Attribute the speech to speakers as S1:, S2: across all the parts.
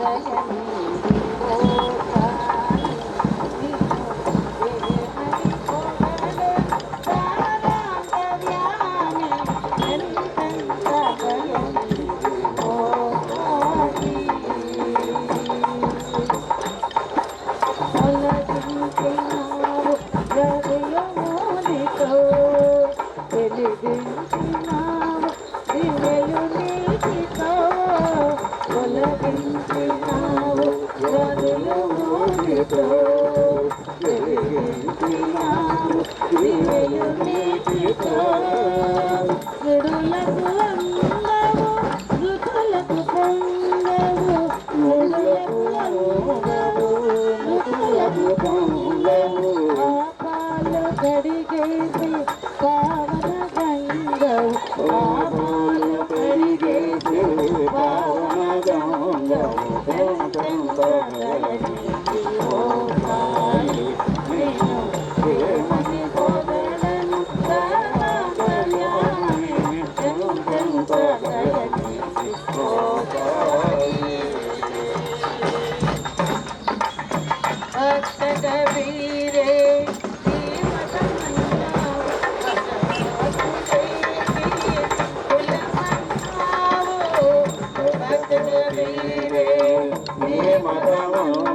S1: Lấy. గుడులకు అందవు ఋతులకు పొంగవు గుడులకు అందవు ఋతులకు పొంగవు పాపాలు కడిగేసి పావన గంగవు పాపాలు కడిగేసి పావన గంగవు అణువును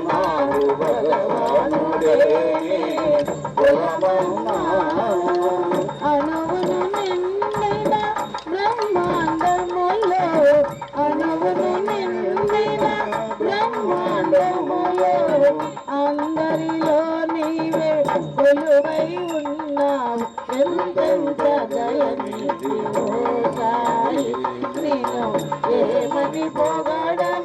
S1: నేను ఏమని పొగడను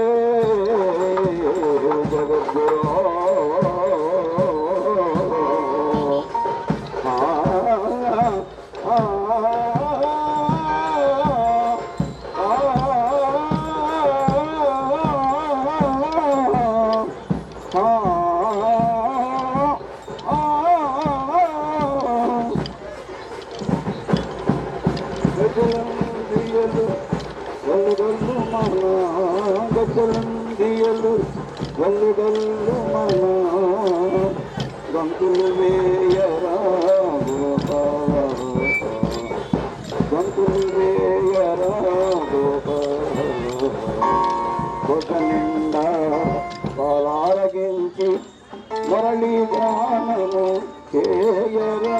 S2: వల్లుగల్లు మన గంతులు వేయరా గోపాల గంతులు వేయరా గోపాల నిండా పాలారగించి గానము చేయరా.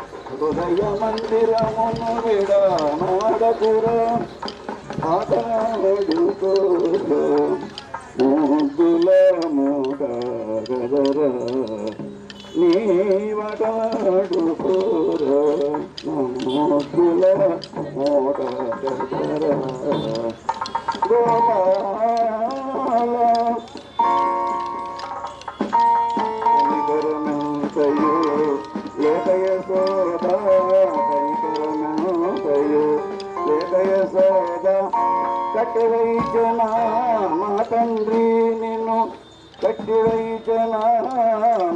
S2: హృదయ మందిరమును విడనాడకుర ఆటలాడుకో ముద్దుల మూడగదర నీ వడాడుకోర ముద్దుల మూడగదర కట్టివైచన మా తండ్రి నిన్ను కట్టివైచన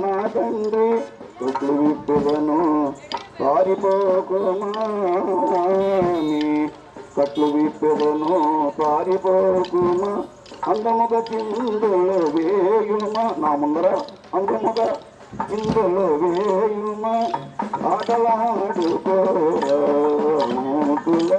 S2: మా తండ్రి కొట్లు విప్పులను పారిపోకుమా కట్లు విప్పెదను పారిపోకుమా అందముగ చిందులు వేయుమా. నా ముందర అందముగ చిందులు వేయుమా. ఆటలాడుకో మూతుల